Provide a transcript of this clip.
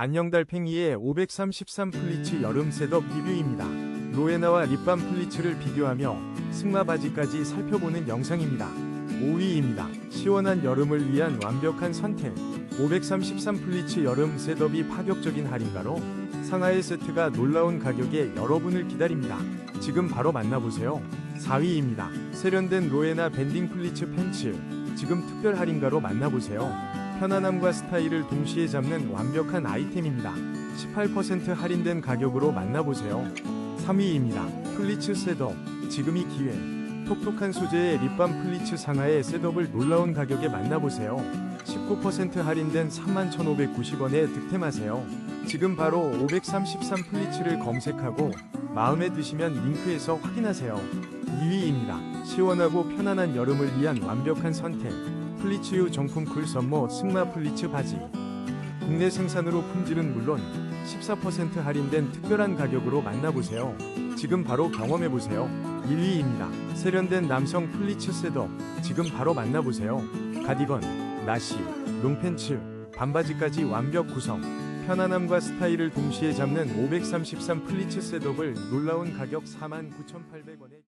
안녕 달팽이의 533 플리츠 여름 셋업 리뷰입니다. 로에나와 립밤 플리츠를 비교하며 승마 바지까지 살펴보는 영상입니다. 5위입니다. 시원한 여름을 위한 완벽한 선택. 533 플리츠 여름 셋업이 파격적인 할인가로 상하이 세트가 놀라운 가격에 여러분을 기다립니다. 지금 바로 만나보세요. 4위입니다. 세련된 로에나 밴딩 플리츠 팬츠. 지금 특별 할인가로 만나보세요. 편안함과 스타일을 동시에 잡는 완벽한 아이템입니다. 18% 할인된 가격으로 만나보세요. 3위입니다. 플리츠 셋업. 지금이 기회. 톡톡한 소재의 립밤 플리츠 상하의 셋업을 놀라운 가격에 만나보세요. 19% 할인된 31,590원에 득템하세요. 지금 바로 533 플리츠를 검색하고 마음에 드시면 링크에서 확인하세요. 2위입니다. 시원하고 편안한 여름을 위한 완벽한 선택. 플리츠유 정품 쿨 썸머 승마 플리츠 바지. 국내 생산으로 품질은 물론 14% 할인된 특별한 가격으로 만나보세요. 지금 바로 경험해보세요. 1위입니다. 세련된 남성 플리츠 셋업. 지금 바로 만나보세요. 가디건, 나시, 롱팬츠, 반바지까지 완벽 구성. 편안함과 스타일을 동시에 잡는 533 플리츠 셋업을 놀라운 가격 49,800원에